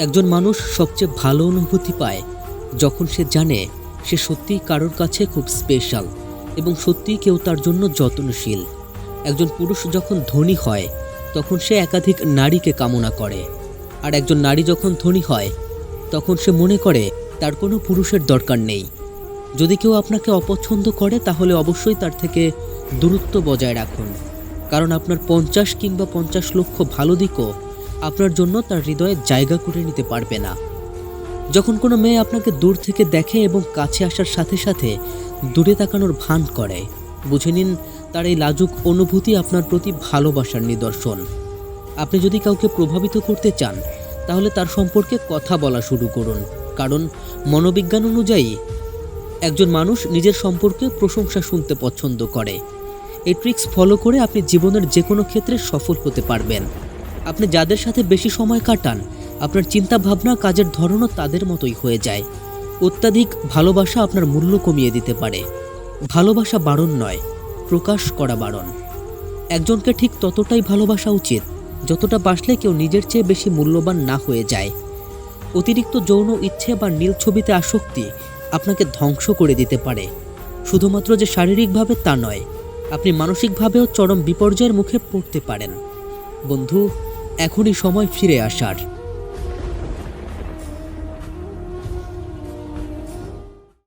একজন মানুষ সবচেয়ে ভালো অনুভূতি পায় যখন সে জানে সে সত্যিই কারোর কাছে খুব স্পেশাল এবং সত্যিই কেউ তার জন্য যত্নশীল। একজন পুরুষ যখন ধনী হয়, তখন সে একাধিক নারীকে কামনা করে। আর একজন নারী যখন ধনী হয়, তখন সে মনে করে, তার কোনো পুরুষের দরকার নেই। যদি কেউ আপনাকে অপছন্দ করে, তাহলে অবশ্যই তার থেকে দূরত্ব বজায় রাখুন। কারণ আপনার পঞ্চাশ কিংবা পঞ্চাশ লক্ষ ভালো দিকও আপনার জন্য তার হৃদয়ে জায়গা করে নিতে পারবে না। যখন কোনো মেয়ে আপনাকে দূর থেকে দেখে এবং কাছে আসার সাথে সাথে দূরে তাকানোর ভান করে, বুঝে নিন তার এই লাজুক অনুভূতি আপনার প্রতি ভালোবাসার নিদর্শন। আপনি যদি কাউকে প্রভাবিত করতে চান, তাহলে তার সম্পর্কে কথা বলা শুরু করুন। কারণ মনোবিজ্ঞান অনুযায়ী, একজন মানুষ নিজের সম্পর্কে প্রশংসা শুনতে পছন্দ করে। এই ট্রিক্স ফলো করে আপনি জীবনের যে কোনো ক্ষেত্রে সফল হতে পারবেন। আপনি যাদের সাথে বেশি সময় কাটান, আপনার চিন্তা ভাবনা কাজের ধরনও তাদের মতোই হয়ে যায়। অত্যাধিক ভালোবাসা আপনার মূল্য কমিয়ে দিতে পারে। ভালোবাসা বারণ নয়, প্রকাশ করা বারণ। একজনকে ঠিক ততটাই ভালোবাসা উচিত, যতটা বাসলে কেউ নিজের চেয়ে বেশি মূল্যবান না হয়ে যায়। অতিরিক্ত যৌন ইচ্ছে বা নীল ছবিতে আসক্তি আপনাকে ধ্বংস করে দিতে পারে। শুধুমাত্র যে শারীরিকভাবে তা নয়, আপনি মানসিকভাবেও চরম বিপর্যয়ের মুখে পড়তে পারেন। বন্ধু এখনই সময় ফিরে আসার।